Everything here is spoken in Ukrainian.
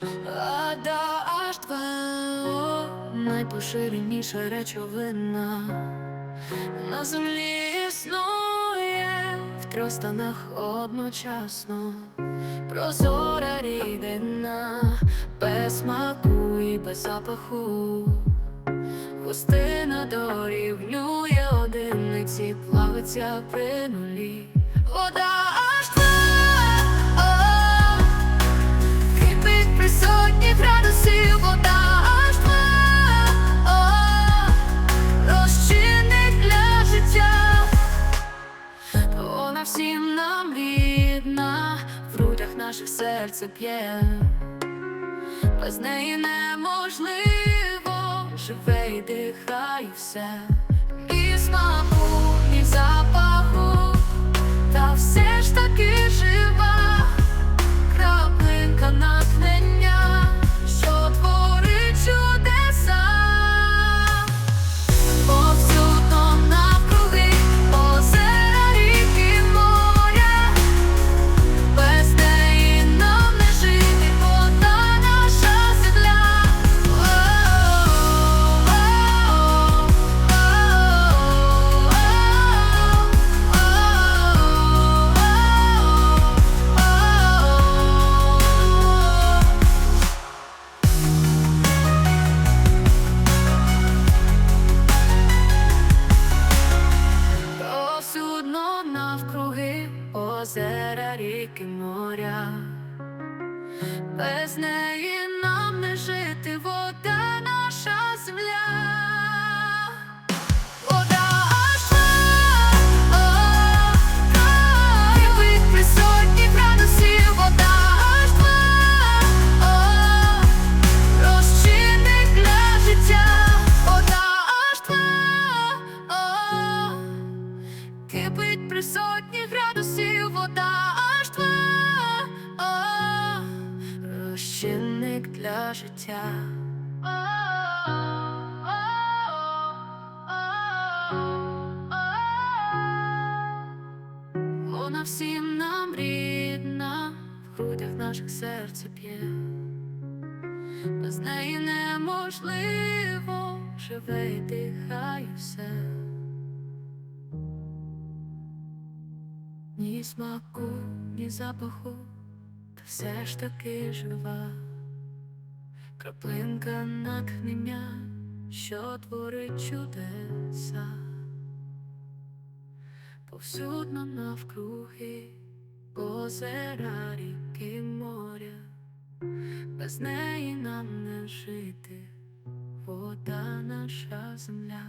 Вода H2O найпоширеніша речовина на землі існує в трьох станах одночасно. Прозора рідина, без смаку і без запаху. Густина дорівнює одиниці, плавиться при нулі. Вода серце п'є. Без неї неможливо. Живе і дихає все. І смаку, і запаху озера, ріки, моря. Без неї нам не жити, вода наша земля. Вода H2O Кипить при сотні Розчинник для життя. Вона всім нам рідна, в грудях наших серце п'є. Без неї неможливо живе і дихає все. Ні смаку, ні запаху, та все ж таки жива. Краплинка натхнення, що творить чудеса. Повсюдно навкруги озера, ріки, моря, без неї нам не жити, вода наша земля.